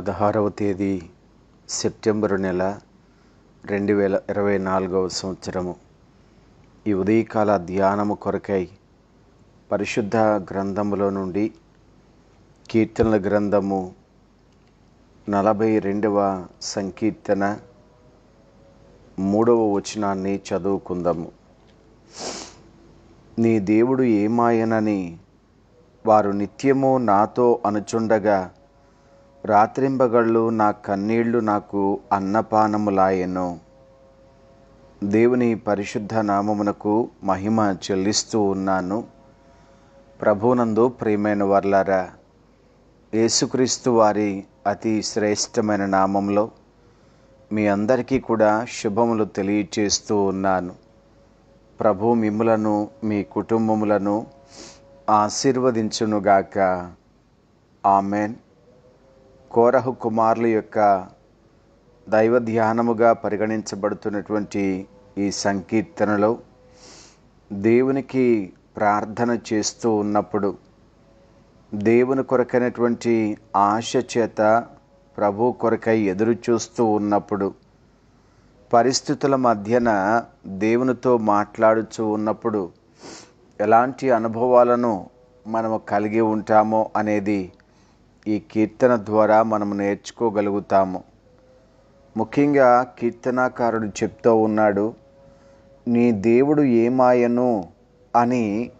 పదహారవ తేదీ సెప్టెంబరు నెల రెండు వేల ఇరవై నాలుగవ సంవత్సరము. ఈ ఉదయకాల ధ్యానము కొరకై పరిశుద్ధ గ్రంథములో నుండి కీర్తనల గ్రంథము నలభై రెండవ సంకీర్తన మూడవ వచనాన్ని చదువుకుందాము. నీ దేవుడు ఏమాయనని వారు నిత్యము నాతో అనుచుండగా రాత్రింబగళ్ళు నా కన్నీళ్ళు నాకు అన్నపానములాయెను. దేవుని పరిశుద్ధ నామమునకు మహిమ చెల్లిస్తూ ఉన్నాను. ప్రభునందు ప్రియమైన వర్లారా యేసుక్రీస్తు వారి అతి శ్రేష్టమైన నామంలో మీ అందరికీ కూడా శుభములు తెలియచేస్తూ ఉన్నాను. ప్రభు మిమ్ములను మీ కుటుంబములను ఆశీర్వదించునుగాక. ఆమెన్. కోరహు కుమారుల యొక్క దైవ ధ్యానముగా పరిగణించబడుతున్నటువంటి ఈ సంకీర్తనలో దేవునికి ప్రార్థన చేస్తూ ఉన్నప్పుడు దేవుని కొరకైనటువంటి ఆశ చేత ప్రభు కొరకై ఎదురు చూస్తూ ఉన్నప్పుడు పరిస్థితుల మధ్యన దేవునితో మాట్లాడుతూ ఉన్నప్పుడు ఎలాంటి అనుభవాలను మనము కలిగి ఉంటామో అనేది ఈ కీర్తన ద్వారా మనం నేర్చుకోగలుగుతాము. ముఖ్యంగా కీర్తనాకారుడు చెప్తూ ఉన్నాడు నీ దేవుడు ఏమాయను? అని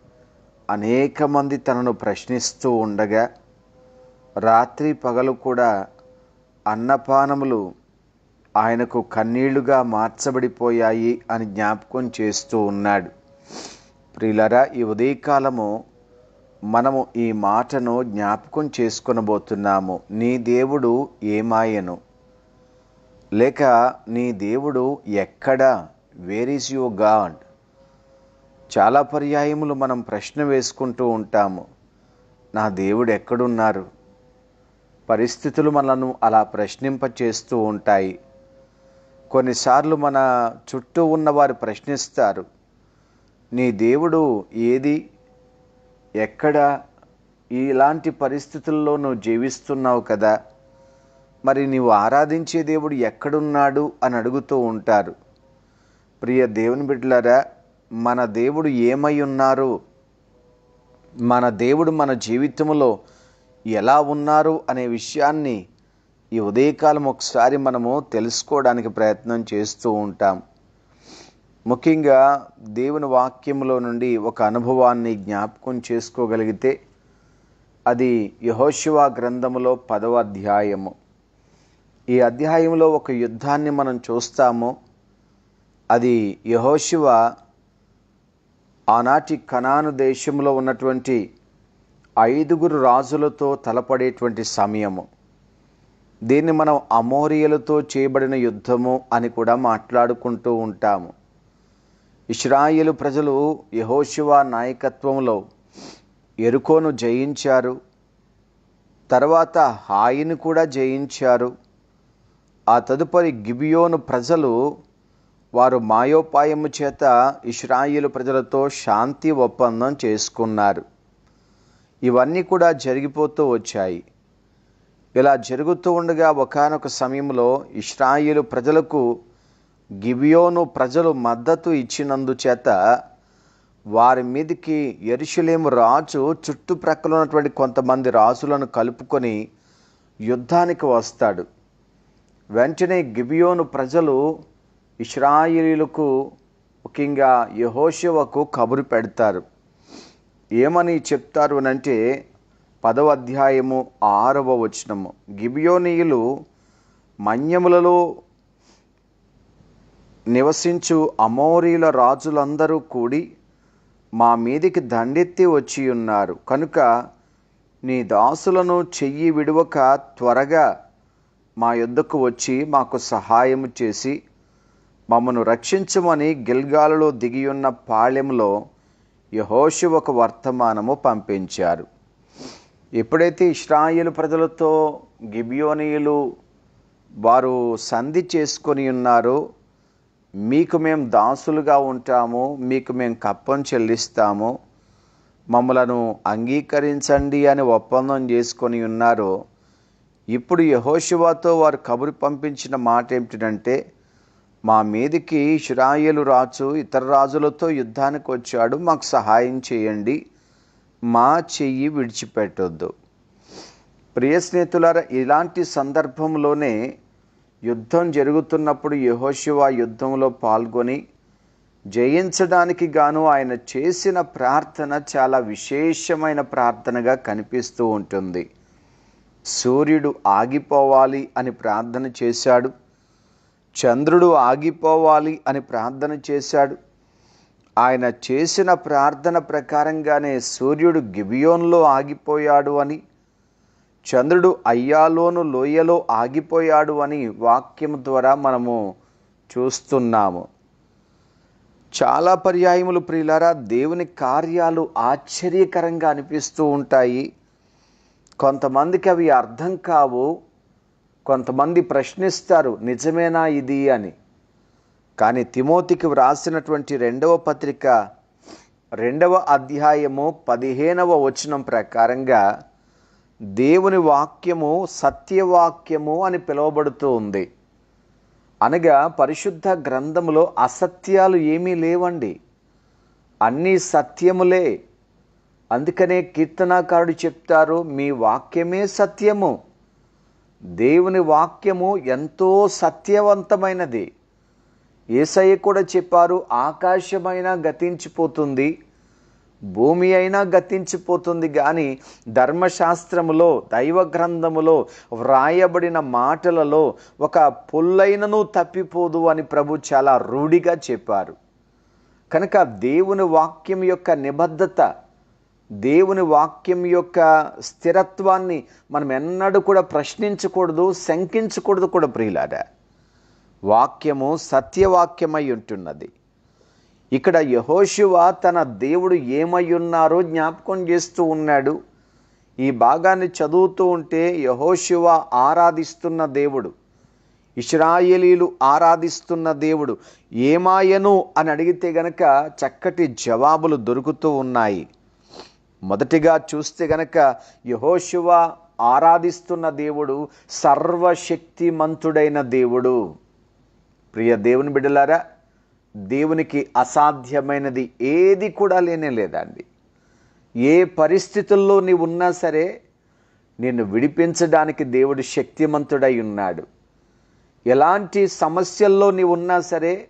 అనేక మంది తనను ప్రశ్నిస్తూ ఉండగా రాత్రి పగలు కూడా అన్నపానములు ఆయనకు కన్నీళ్ళుగా మార్చబడిపోయాయి అని జ్ఞాపకం చేస్తూ ఉన్నాడు. ప్రియులరా ఈ ఉదయకాలము మనము ఈ మాటను జ్ఞాపకం చేసుకొనబోతున్నాము. నీ దేవుడు ఏమాయను? లేక నీ దేవుడు ఎక్కడ? వేర్ ఈజ్ యువర్ గాడ్ చాలా పర్యాయములు మనం ప్రశ్న వేసుకుంటూ ఉంటాము. నా దేవుడు ఎక్కడున్నారు? పరిస్థితులు మనను అలా ప్రశ్నింప చేస్తూ ఉంటాయి. కొన్నిసార్లు మన చుట్టూ ఉన్నవారు ప్రశ్నిస్తారు. నీ దేవుడు ఏది? ఎక్కడ ఇలాంటి పరిస్థితుల్లో నువ్వు జీవిస్తున్నావు కదా? మరి నీవు ఆరాధించే దేవుడు ఎక్కడున్నాడు అని అడుగుతూ ఉంటారు. ప్రియ దేవుని బిడ్డలారా మన దేవుడు ఏమై ఉన్నారు? మన దేవుడు మన జీవితంలో ఎలా ఉన్నారు అనే విషయాన్ని ఈ ఉదయకాలం ఒకసారి మనము తెలుసుకోవడానికి ప్రయత్నం చేస్తూ ఉంటాం. ముఖ్యంగా దేవుని వాక్యంలో నుండి ఒక అనుభవాన్ని జ్ఞాపకం చేసుకోగలిగితే అది యహోశివా గ్రంథములో పదవ అధ్యాయము. ఈ అధ్యాయంలో ఒక యుద్ధాన్ని మనం చూస్తాము. అది యహోశివ ఆనాటి కనాను దేశంలో ఉన్నటువంటి ఐదుగురు రాజులతో తలపడేటువంటి సమయము. దీన్ని మనం అమోరియలతో చేయబడిన యుద్ధము అని కూడా మాట్లాడుకుంటూ ఉంటాము. ఇస్రాయేలు ప్రజలు యహోశివా నాయకత్వంలో ఎరుకోను జయించారు. తర్వాత హాయిని కూడా జయించారు. ఆ తదుపరి గిబియోను ప్రజలు వారు మాయోపాయము చేత ఇస్రాయిలు ప్రజలతో శాంతి ఒప్పందం చేసుకున్నారు. ఇవన్నీ కూడా జరిగిపోతూ వచ్చాయి. ఇలా జరుగుతూ ఉండగా ఒకనొక సమయంలో ఇస్రాయేలు ప్రజలకు గిబియోను ప్రజలు మద్దతు ఇచ్చినందుచేత వారి మీదకి ఎరుషులేము రాజు చుట్టుప్రక్కల ఉన్నటువంటి కొంతమంది రాజులను కలుపుకొని యుద్ధానికి వస్తాడు. వెంటనే గిబియోను ప్రజలు ఇస్రాయిలీలకు ముఖ్యంగా యహోశివకు కబురు పెడతారు. ఏమని చెప్తారు అనంటే పదవ అధ్యాయము ఆరవ వచనము. గిబియోనీయులు మన్యములలో నివసించు అమోరీల రాజులందరూ కూడి మా మీదికి దండెత్తి వచ్చి ఉన్నారు. కనుక నీ దాసులను చెయ్యి విడువక త్వరగా మా యొద్దకు వచ్చి మాకు సహాయం చేసి మమ్మను రక్షించమని గిల్గాలలో దిగియున్న పాళెంలో ఒక వర్తమానము పంపించారు. ఎప్పుడైతే ఇస్రాయేలు ప్రజలతో గిబియోనీయులు వారు సంధి చేసుకొని ఉన్నారో మీకు మేము దాసులుగా ఉంటాము మీకు మేము కప్పం చెల్లిస్తాము మమ్మలను అంగీకరించండి అని ఒప్పందం చేసుకొని ఉన్నారు. ఇప్పుడు యహోశివాతో వారు కబురు పంపించిన మాట ఏమిటంటే మా మీదికి ఇస్రాయేలు రాజు ఇతర రాజులతో యుద్ధానికి వచ్చాడు మాకు సహాయం చేయండి మా చెయ్యి విడిచిపెట్టొద్దు. ప్రియ స్నేహితులారా ఇలాంటి సందర్భంలోనే యుద్ధం జరుగుతున్నప్పుడు యహోశివ యుద్ధంలో పాల్గొని జయించడానికి గాను ఆయన చేసిన ప్రార్థన చాలా విశేషమైన ప్రార్థనగా కనిపిస్తూ ఉంటుంది. సూర్యుడు ఆగిపోవాలి అని ప్రార్థన చేశాడు. చంద్రుడు ఆగిపోవాలి అని ప్రార్థన చేశాడు. ఆయన చేసిన ప్రార్థన ప్రకారంగానే సూర్యుడు గిబియోన్లో ఆగిపోయాడు అని చంద్రుడు అయ్యాలోను లోయలో ఆగిపోయాడు అని వాక్యం ద్వారా మనము చూస్తున్నాము. చాలా పర్యాయములు ప్రియులారా దేవుని కార్యాలు ఆశ్చర్యకరంగా అనిపిస్తూ ఉంటాయి. కొంతమందికి అవి అర్థం కావు. కొంతమంది ప్రశ్నిస్తారు నిజమేనా ఇది? అని. కానీ తిమోతికి వ్రాసినటువంటి రెండవ పత్రిక రెండవ అధ్యాయము పదిహేనవ వచనం ప్రకారంగా దేవుని వాక్యము సత్యవాక్యము అని పిలువబడుతూ ఉంది. అనగా పరిశుద్ధ గ్రంథములో అసత్యాలు ఏమీ లేవండి. అన్నీ సత్యములే. అందుకనే కీర్తనాకారుడు చెప్తారు మీ వాక్యమే సత్యము. దేవుని వాక్యము ఎంతో సత్యవంతమైనది. ఏసయ్య కూడా చెప్పారు ఆకాశమైన గతించిపోతుంది భూమి అయినా గతించిపోతుంది కానీ ధర్మశాస్త్రములో దైవ గ్రంథములో వ్రాయబడిన మాటలలో ఒక పుల్లైనను తప్పిపోదు అని ప్రభు చాలా రూఢిగా చెప్పారు. కనుక దేవుని వాక్యం యొక్క నిబద్ధత దేవుని వాక్యం యొక్క స్థిరత్వాన్ని మనం ఎన్నడూ కూడా ప్రశ్నించకూడదు శంకించకూడదు కూడా ప్రియులారా. వాక్యము సత్యవాక్యమై ఉంటున్నది. ఇక్కడ యహోశివ తన దేవుడు ఏమై ఉన్నారో జ్ఞాపకం చేస్తూ ఉన్నాడు. ఈ భాగాన్ని చదువుతూ ఉంటే యహోశివ ఆరాధిస్తున్న దేవుడు ఇస్రాయేలీలు ఆరాధిస్తున్న దేవుడు ఏమాయను అని అడిగితే గనక చక్కటి జవాబులు దొరుకుతూ ఉన్నాయి. మొదటిగా చూస్తే గనక యహోశివ ఆరాధిస్తున్న దేవుడు సర్వశక్తిమంతుడైన దేవుడు. ప్రియ దేవుని బిడ్డలారా దేవునికి అసాధ్యమైనది ఏది కూడా లేనే లేదండి. ఏ పరిస్థితుల్లో నీవు ఉన్నా సరే నిన్ను విడిపించడానికి దేవుడు శక్తిమంతుడై ఉన్నాడు. ఎలాంటి సమస్యల్లో నీవు ఉన్నా సరే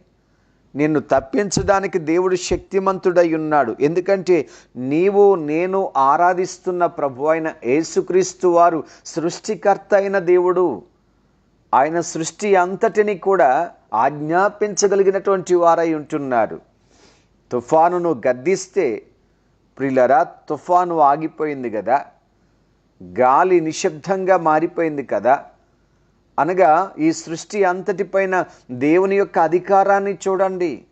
నిన్ను తప్పించడానికి దేవుడు శక్తిమంతుడై ఉన్నాడు. ఎందుకంటే నీవు నేను ఆరాధిస్తున్న ప్రభు అయిన యేసుక్రీస్తు వారు సృష్టికర్త అయిన దేవుడు. ఆయన సృష్టి అంతటిని కూడా ఆజ్ఞాపించగలిగినటువంటి వారై ఉంటున్నారు. తుఫానును గద్దిస్తే ప్రిలరా తుఫాను ఆగిపోయింది కదా గాలి నిశ్శబ్దంగా మారిపోయింది కదా. అనగా ఈ సృష్టి అంతటిపైన దేవుని యొక్క అధికారాన్ని చూడండి.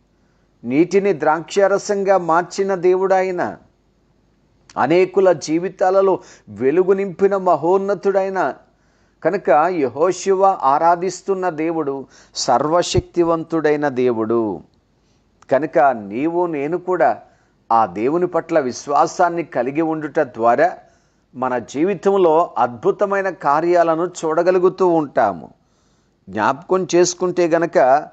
నీటిని ద్రాక్షారసంగా మార్చిన దేవుడాయన అనేకుల జీవితాలలో వెలుగు నింపిన మహోన్నతుడైన కనుక యహోశివ ఆరాధిస్తున్న దేవుడు సర్వశక్తివంతుడైన దేవుడు. కనుక నీవు నేను కూడా ఆ దేవుని పట్ల విశ్వాసాన్ని కలిగి ఉండుట ద్వారా మన జీవితంలో అద్భుతమైన కార్యాలను చూడగలుగుతూ ఉంటాము. జ్ఞాపకం చేసుకుంటే గనక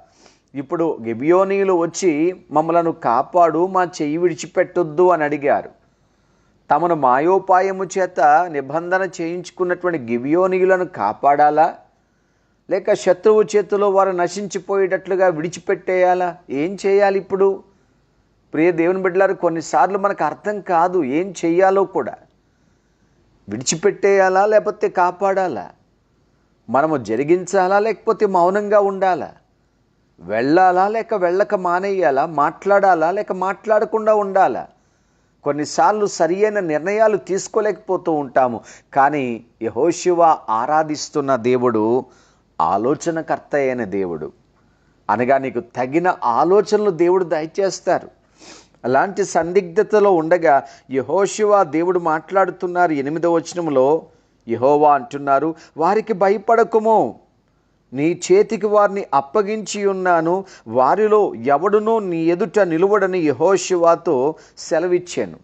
ఇప్పుడు గిబియోనీయులు వచ్చి మమ్మలను కాపాడు మా చెయ్యి విడిచిపెట్టొద్దు అని అడిగారు. తమను మాయోపాయము చేత నిబంధన చేయించుకున్నటువంటి గివియోనియులను కాపాడాలా? లేక శత్రువు చేతిలో వారు నశించిపోయేటట్లుగా విడిచిపెట్టేయాలా? ఏం చేయాలి ఇప్పుడు? ప్రియ దేవుని బిడ్డలారు కొన్నిసార్లు మనకు అర్థం కాదు ఏం చేయాలో కూడా. విడిచిపెట్టేయాలా లేకపోతే కాపాడాలా? మనము జరిగించాలా లేకపోతే మౌనంగా ఉండాలా? వెళ్ళాలా లేక వెళ్ళక మానేయాలా? మాట్లాడాలా లేక మాట్లాడకుండా ఉండాలా? కొన్నిసార్లు సరియైన నిర్ణయాలు తీసుకోలేకపోతూ ఉంటాము. కానీ యహోశివ ఆరాధిస్తున్న దేవుడు ఆలోచనకర్త అయిన దేవుడు. అనగా నీకు తగిన ఆలోచనలు దేవుడు దయచేస్తారు. అలాంటి సందిగ్ధతలో ఉండగా యహోశివ దేవుడు మాట్లాడుతున్నారు. ఎనిమిదవ వచనంలో యహోవా అంటున్నారు వారికి భయపడకుము. నీ చేతికి వారిని అప్పగించి ఉన్నాను. వారిలో ఎవడునూ నీ ఎదుట నిలువడని యహోశివాతో సెలవిచ్చాను.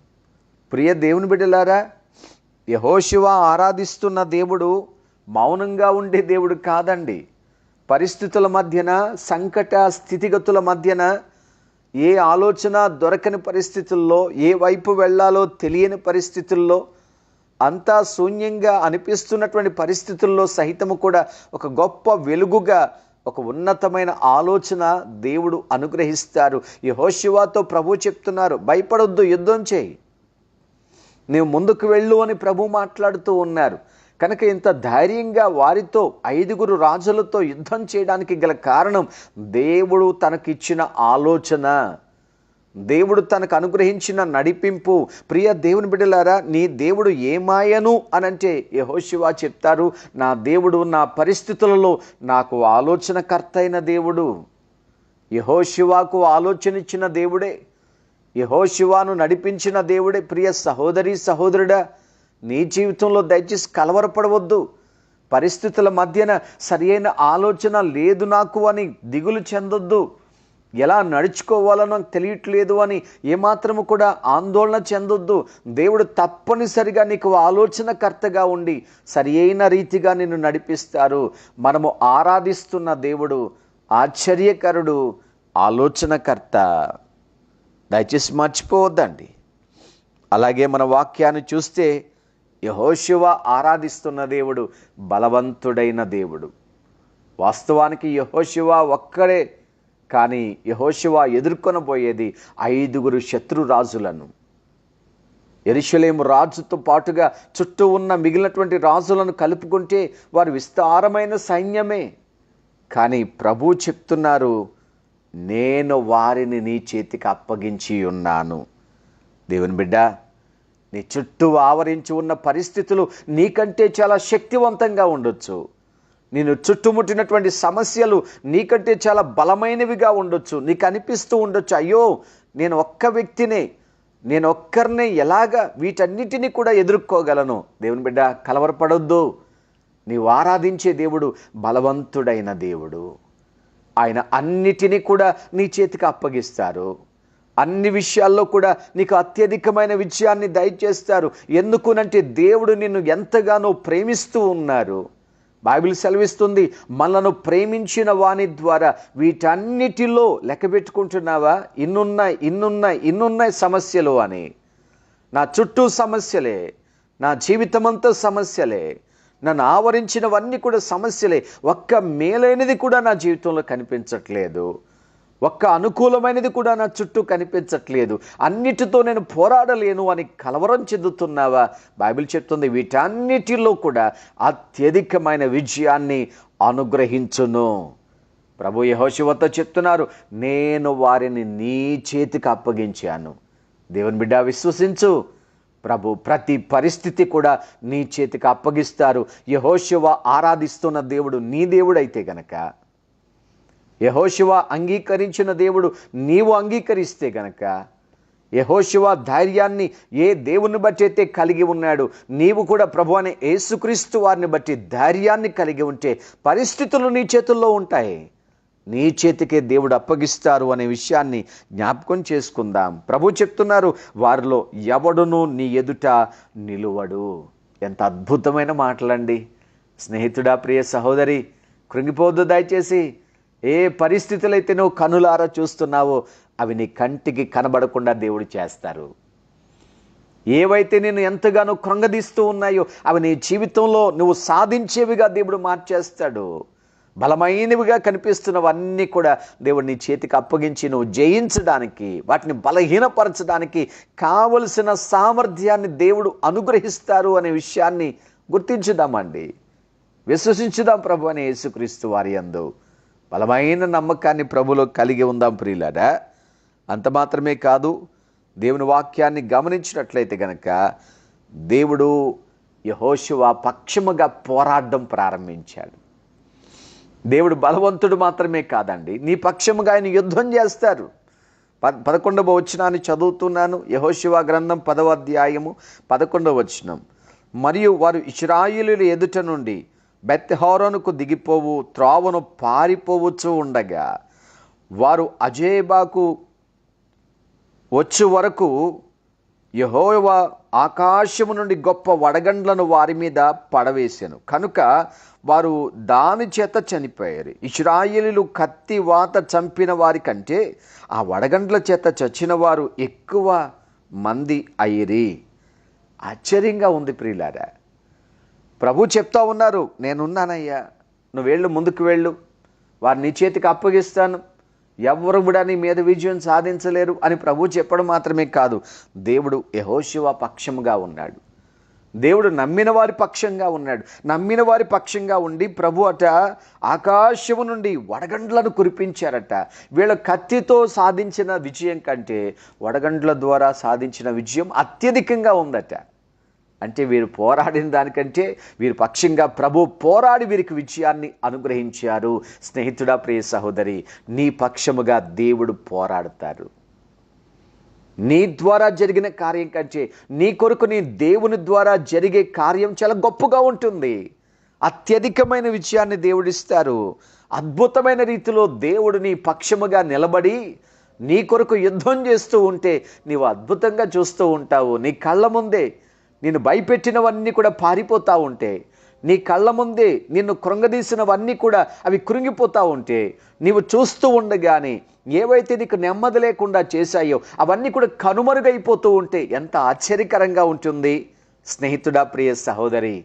ప్రియ దేవుని బిడ్డలారా యహోశివ ఆరాధిస్తున్న దేవుడు మౌనంగా ఉండే దేవుడు కాదండి. పరిస్థితుల మధ్యన సంకట స్థితిగతుల మధ్యన ఏ ఆలోచన దొరకని పరిస్థితుల్లో ఏ వైపు వెళ్ళాలో తెలియని పరిస్థితుల్లో అంతా శూన్యంగా అనిపిస్తున్నటువంటి పరిస్థితుల్లో సహితము కూడా ఒక గొప్ప వెలుగుగా ఒక ఉన్నతమైన ఆలోచన దేవుడు అనుగ్రహిస్తారు. ఈ హోషివాతో ప్రభు చెప్తున్నారు భయపడొద్దు యుద్ధం చేయి. నీవు ముందుకు వెళ్ళు అని ప్రభు మాట్లాడుతూ ఉన్నారు. కనుక ఇంత ధైర్యంగా వారితో ఐదుగురు రాజులతో యుద్ధం చేయడానికి గల కారణం దేవుడు తనకిచ్చిన ఆలోచన. దేవుడు తనకు అనుగ్రహించిన నడిపింపు. ప్రియ దేవుని బిడ్డలారా నీ దేవుడు ఏమాయను అని అంటే యహోశివా చెప్తారు నా దేవుడు నా పరిస్థితులలో నాకు ఆలోచనకర్త అయిన దేవుడు. యహోశివాకు ఆలోచన ఇచ్చిన దేవుడే యహోశివాను నడిపించిన దేవుడే. ప్రియ సహోదరి సహోదరుడా నీ జీవితంలో దయచేసి కలవరపడవద్దు. పరిస్థితుల మధ్యన సరియైన ఆలోచన లేదు నాకు అని దిగులు చెందొద్దు. ఎలా నడుచుకోవాలో నాకు తెలియట్లేదు అని ఏమాత్రము కూడా ఆందోళన చెందొద్దు. దేవుడు తప్పనిసరిగా నీకు ఆలోచనకర్తగా ఉండి సరి అయిన రీతిగా నిన్ను నడిపిస్తారు. మనము ఆరాధిస్తున్న దేవుడు ఆశ్చర్యకరుడు ఆలోచనకర్త. దయచేసి మర్చిపోవద్దండి. అలాగే మన వాక్యాన్ని చూస్తే యహోశివ ఆరాధిస్తున్న దేవుడు బలవంతుడైన దేవుడు. వాస్తవానికి యహోశివ ఒక్కడే కానీ యహోశివ ఎదుర్కొనబోయేది ఐదుగురు శత్రురాజులను ఎరుషలేము రాజుతో పాటుగా చుట్టూ ఉన్న మిగిలినటువంటి రాజులను కలుపుకుంటే వారు విస్తారమైన సైన్యమే. కానీ ప్రభు చెప్తున్నారు నేను వారిని నీ చేతికి అప్పగించి ఉన్నాను. దేవుని బిడ్డ నీ చుట్టూ ఆవరించి ఉన్న పరిస్థితులు నీకంటే చాలా శక్తివంతంగా ఉండొచ్చు. నేను చుట్టుముట్టినటువంటి సమస్యలు నీకంటే చాలా బలమైనవిగా ఉండొచ్చు నీకు అనిపిస్తూ ఉండొచ్చు. అయ్యో నేను ఒక్క వ్యక్తినే నేను ఒక్కరినే ఎలాగ వీటన్నిటినీ కూడా ఎదుర్కోగలను? దేవుని బిడ్డ కలవరపడొద్దు. నీవు ఆరాధించే దేవుడు బలవంతుడైన దేవుడు. ఆయన అన్నిటినీ కూడా నీ చేతికి అప్పగిస్తారు. అన్ని విషయాల్లో కూడా నీకు అత్యధికమైన విజయాన్ని దయచేస్తారు. ఎందుకునంటే దేవుడు నిన్ను ఎంతగానో ప్రేమిస్తూ ఉన్నారు. బైబిల్ సెలవిస్తుంది మనను ప్రేమించిన వాని ద్వారా వీటన్నిటిలో లెక్క పెట్టుకుంటున్నావా? ఇన్నున్నాయి ఇన్నున్నాయి ఇన్నున్నాయి సమస్యలు అని. నా చుట్టూ సమస్యలే నా జీవితమంతా సమస్యలే నన్ను ఆవరించినవన్నీ కూడా సమస్యలే. ఒక్క మేలైనది కూడా నా జీవితంలో కనిపించట్లేదు. ఒక్క అనుకూలమైనది కూడా నా చుట్టూ కనిపించట్లేదు. అన్నిటితో నేను పోరాడలేను అని కలవరం చెందుతున్నావా? బైబిల్ చెప్తుంది వీటన్నిటిలో కూడా అత్యధికమైన విజయాన్ని అనుగ్రహించును. ప్రభు యహోశివతో చెప్తున్నారు నేను వారిని నీ చేతికి అప్పగించాను. దేవుని బిడ్డ విశ్వసించు. ప్రభు ప్రతి పరిస్థితి కూడా నీ చేతికి అప్పగిస్తారు. యహోశివ ఆరాధిస్తున్న దేవుడు నీ దేవుడైతే గనక యహోశివ అంగీకరించిన దేవుడు నీవు అంగీకరిస్తే గనక యహోశివ ధైర్యాన్ని ఏ దేవుని బట్టి అయితే కలిగి ఉన్నాడు నీవు కూడా ప్రభు అనే యేసుక్రీస్తు వారిని బట్టి ధైర్యాన్ని కలిగి ఉంటే పరిస్థితులు నీ చేతుల్లో ఉంటాయి. నీ చేతికే దేవుడు అప్పగిస్తారు అనే విషయాన్ని జ్ఞాపకం చేసుకుందాం. ప్రభు చెప్తున్నారు వారిలో ఎవడును నీ ఎదుట నిలువడు. ఎంత అద్భుతమైన మాటలండి. స్నేహితుడా ప్రియ సహోదరి కృంగిపోద్దు దయచేసి. ఏ పరిస్థితులైతే నువ్వు కనులారా చూస్తున్నావో అవి నీ కంటికి కనబడకుండా దేవుడు చేస్తారు. ఏవైతే నేను ఎంతగానో కృంగదీస్తూ ఉన్నాయో అవి నీ జీవితంలో నువ్వు సాధించేవిగా దేవుడు మార్చేస్తాడు. బలమైనవిగా కనిపిస్తున్నవన్నీ కూడా దేవుడు నీ చేతికి అప్పగించి నువ్వు జయించడానికి వాటిని బలహీనపరచడానికి కావలసిన సామర్థ్యాన్ని దేవుడు అనుగ్రహిస్తారు అనే విషయాన్ని గుర్తించుదామండి. విశ్వసించుదాం ప్రభు అని యేసుక్రీస్తు వారి అందు బలమైన నమ్మకాన్ని ప్రభులో కలిగి ఉందాం ప్రియులారా. అంత మాత్రమే కాదు దేవుని వాక్యాన్ని గమనించినట్లయితే గనక దేవుడు యహోశివ పక్షముగా పోరాడడం ప్రారంభించాడు. దేవుడు బలవంతుడు మాత్రమే కాదండి. నీ పక్షముగా ఆయన యుద్ధం చేస్తారు. ప పదకొండవ వచనాన్ని చదువుతున్నాను. యహోశివ గ్రంథం పదవ అధ్యాయము పదకొండవ వచనం. మరియు వారు ఇస్రాయిలు ఎదుట నుండి బెత్హోరోనుకు దిగిపోవు త్రోవను పారిపోవచ్చు ఉండగా వారు అజేబాకు వచ్చు వరకు యహోవ ఆకాశము నుండి గొప్ప వడగండ్లను వారి మీద పడవేశాను. కనుక వారు దాని చేత చనిపోయారు. ఇస్రాయేలీలు కత్తి వాత చంపిన వారి కంటే ఆ వడగండ్ల చేత చచ్చిన వారు ఎక్కువ మంది అయ్యిరి. ఆశ్చర్యంగా ఉంది ప్రియులారా ప్రభు చెప్తా ఉన్నారు నేనున్నానయ్యా నువ్వు వెళ్ళు ముందుకు వెళ్ళు. వారిని చేతికి అప్పగిస్తాను. ఎవరు కూడా నీ మీద విజయం సాధించలేరు అని ప్రభు చెప్పడం మాత్రమే కాదు దేవుడు యహోశివ పక్షముగా ఉన్నాడు. దేవుడు నమ్మిన వారి పక్షంగా ఉన్నాడు. నమ్మిన వారి పక్షంగా ఉండి ప్రభు అట ఆకాశము నుండి వడగండ్లను కురిపించారట. వీళ్ళ కత్తితో సాధించిన విజయం కంటే వడగండ్ల ద్వారా సాధించిన విజయం అత్యధికంగా ఉందట. అంటే వీరు పోరాడిన దానికంటే వీరు పక్షంగా ప్రభు పోరాడి వీరికి విజయాన్ని అనుగ్రహించారు. స్నేహితుడా ప్రియ సహోదరి నీ పక్షముగా దేవుడు పోరాడతారు. నీ ద్వారా జరిగిన కార్యం కంటే నీ కొరకు నీ దేవుని ద్వారా జరిగే కార్యం చాలా గొప్పగా ఉంటుంది. అత్యధికమైన విజయాన్ని దేవుడిస్తారు. అద్భుతమైన రీతిలో దేవుడు నీ పక్షముగా నిలబడి నీ కొరకు యుద్ధం చేస్తూ ఉంటే నీవు అద్భుతంగా చూస్తూ ఉంటావు. నీ కళ్ళ ముందే నిన్ను భయపెట్టినవన్నీ కూడా పారిపోతూ ఉంటే నీ కళ్ళ ముందే నిన్ను కృంగదీసినవన్నీ కూడా అవి కృంగిపోతూ ఉంటే నీవు చూస్తూ ఉండగానే ఏవైతే నీకు నెమ్మది లేకుండా చేశాయో అవన్నీ కూడా కనుమరుగైపోతూ ఉంటే ఎంత ఆశ్చర్యకరంగా ఉంటుంది. స్నేహితుడా ప్రియ సహోదరి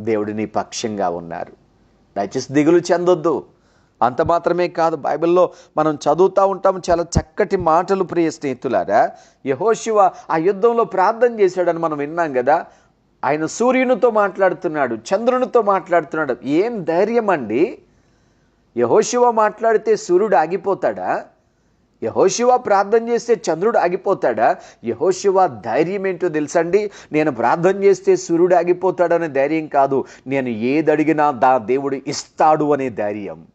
దేవుడు నీ పక్షంగా ఉన్నారు. దయచేసి దిగులు చెందొద్దు. అంత మాత్రమే కాదు బైబిల్లో మనం చదువుతూ ఉంటాం. చాలా చక్కటి మాటలు ప్రియ స్నేహితులారా. యహోశివ ఆ యుద్ధంలో ప్రార్థన చేశాడని మనం విన్నాం కదా. ఆయన సూర్యునితో మాట్లాడుతున్నాడు చంద్రునితో మాట్లాడుతున్నాడు. ఏం ధైర్యం అండి? యహోశివ మాట్లాడితే సూర్యుడు ఆగిపోతాడా? యహోశివ ప్రార్థన చేస్తే చంద్రుడు ఆగిపోతాడా? యహోశివ ధైర్యం ఏంటో తెలుసండి? నేను ప్రార్థన చేస్తే సూర్యుడు ఆగిపోతాడనే ధైర్యం కాదు. నేను ఏది అడిగినా దా దేవుడు ఇస్తాడు అనే ధైర్యం.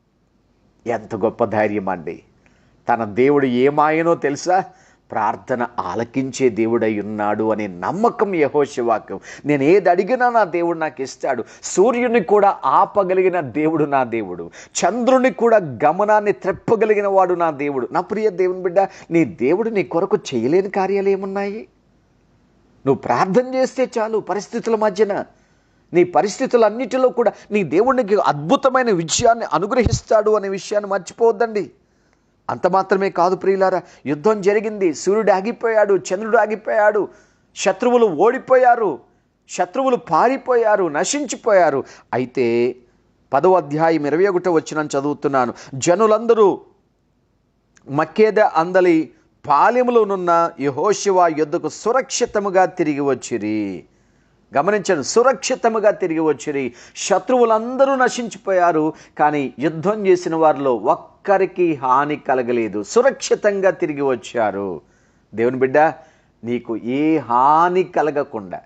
ఎంత గొప్ప ధైర్యం అండి. తన దేవుడు ఏమాయనో తెలుసా? ప్రార్థన ఆలకించే దేవుడై ఉన్నాడు అనే నమ్మకం యహోశివాక్యం నేను ఏది అడిగినా నా దేవుడు నాకు ఇస్తాడు. సూర్యుని కూడా ఆపగలిగిన దేవుడు నా దేవుడు. చంద్రుని కూడా గమనాన్ని త్రెప్పగలిగిన వాడు నా దేవుడు. నా ప్రియ దేవుని బిడ్డ నీ దేవుడు నీ కొరకు చేయలేని కార్యాలు ఏమున్నాయి? నువ్వు ప్రార్థన చేస్తే చాలు పరిస్థితుల మధ్యన. నీ పరిస్థితులన్నిటిలో కూడా నీ దేవుడికి అద్భుతమైన విజయాన్ని అనుగ్రహిస్తాడు అనే విషయాన్ని మర్చిపోవద్దండి. అంత మాత్రమే కాదు ప్రియులారా యుద్ధం జరిగింది సూర్యుడు ఆగిపోయాడు చంద్రుడు ఆగిపోయాడు శత్రువులు ఓడిపోయారు శత్రువులు పారిపోయారు నశించిపోయారు. అయితే పదవ అధ్యాయం ఇరవై ఒకటో వచ్చిన చదువుతున్నాను. జనులందరూ మక్కేద అందలి పాలెములోనున్న యహోశివ యుద్ధకు సురక్షితముగా తిరిగి వచ్చిరి. గమనించండి సురక్షితముగా తిరిగి వచ్చిరి. శత్రువులందరూ నశించిపోయారు కానీ యుద్ధం చేసిన వారిలో ఒక్కరికి హాని కలగలేదు. సురక్షితంగా తిరిగి వచ్చారు. దేవుని బిడ్డ నీకు ఏ హాని కలగకుండా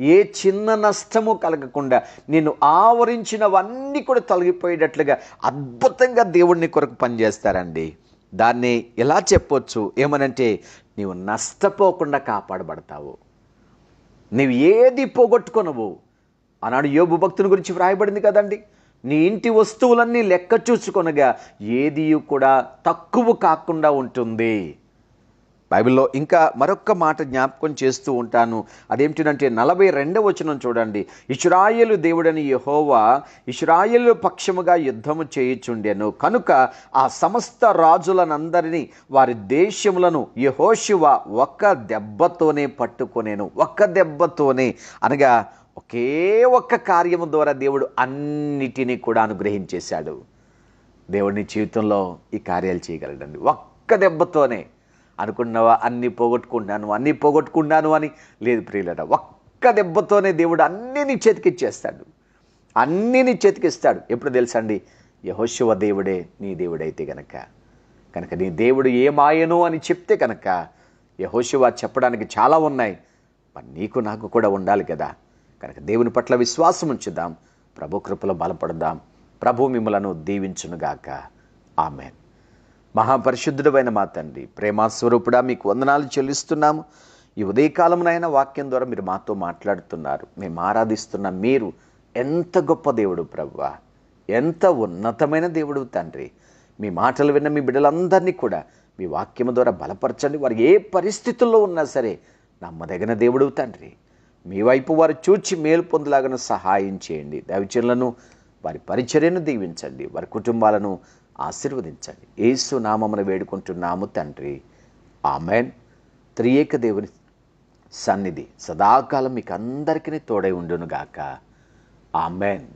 ఏ చిన్న నష్టము కలగకుండా నిన్ను ఆవరించినవన్నీ కూడా తొలగిపోయేటట్లుగా అద్భుతంగా దేవుడిని కొరకు పనిచేస్తారండి. దాన్ని ఎలా చెప్పొచ్చు? ఏమనంటే నీవు నష్టపోకుండా కాపాడబడతావు. నీవు ఏది పోగొట్టుకొనవు. ఆనాడు యోబు భక్తుని గురించి వ్రాయబడింది కదండి. నీ ఇంటి వస్తువులన్నీ లెక్క చూసుకొనగా ఏది కూడా తక్కువ కాకుండా ఉంటుంది. బైబిల్లో ఇంకా మరొక్క మాట జ్ఞాపకం చేస్తూ ఉంటాను. అదేమిటంటే నలభై రెండవ వచనం చూడండి. ఇస్రాయేలు దేవుడని యహోవా ఇస్రాయేలు పక్షముగా యుద్ధము చేయుచుండెను. కనుక ఆ సమస్త రాజులనందరినీ వారి దేశములను యహోశివ ఒక్క దెబ్బతోనే పట్టుకొనేను. ఒక్క దెబ్బతోనే. అనగా ఒకే ఒక్క కార్యము ద్వారా దేవుడు అన్నిటినీ కూడా అనుగ్రహించేశాడు. దేవుడిని జీవితంలో ఈ కార్యాలు చేయగలడండి. ఒక్క దెబ్బతోనే. అనుకున్నావా? అన్నీ పోగొట్టుకుంటున్నాను అన్నీ పోగొట్టుకున్నాను అని. లేదు ప్రియులట ఒక్క దెబ్బతోనే దేవుడు అన్నీ నీ చేతికిచ్చేస్తాడు అన్నీ నీ చేతికిస్తాడు ఎప్పుడు తెలుసండి? యహోశివ దేవుడే నీ దేవుడైతే గనక. కనుక నీ దేవుడు ఏమాయను అని చెప్తే కనుక యహోశివ చెప్పడానికి చాలా ఉన్నాయి. మరి నీకు నాకు కూడా ఉండాలి కదా. కనుక దేవుని పట్ల విశ్వాసం ఉంచుదాం. ప్రభు కృపలో బలపడదాం. ప్రభు మిమ్మలను దీవించునుగాక. ఆమెన్. మహాపరిశుద్ధుడమైన మా తండ్రి ప్రేమాస్వరూపుడా మీకు వందనాలు చెల్లిస్తున్నాము. ఈ ఉదయకాలమునైనా వాక్యం ద్వారా మీరు మాతో మాట్లాడుతున్నారు. మేము ఆరాధిస్తున్న మీరు ఎంత గొప్ప దేవుడు ప్రవ్వ. ఎంత ఉన్నతమైన దేవుడు తండ్రి. మీ మాటలు విన్న మీ బిడ్డలందరినీ కూడా మీ వాక్యము ద్వారా బలపరచండి. వారు ఏ పరిస్థితుల్లో ఉన్నా సరే నమ్మదగిన దేవుడు తండ్రి. మీ వైపు వారు చూచి మేలు పొందలాగను సహాయం చేయండి. దైవచనులను వారి పరిచర్యను దీవించండి. వారి కుటుంబాలను ఆశీర్వదించండి. ఏసు నామమున వేడుకుంటున్నాము తండ్రి. ఆమెన్. త్రియేక దేవుని సన్నిధి సదాకాలం మీకు అందరికీ తోడై ఉండునుగాక. ఆమెన్.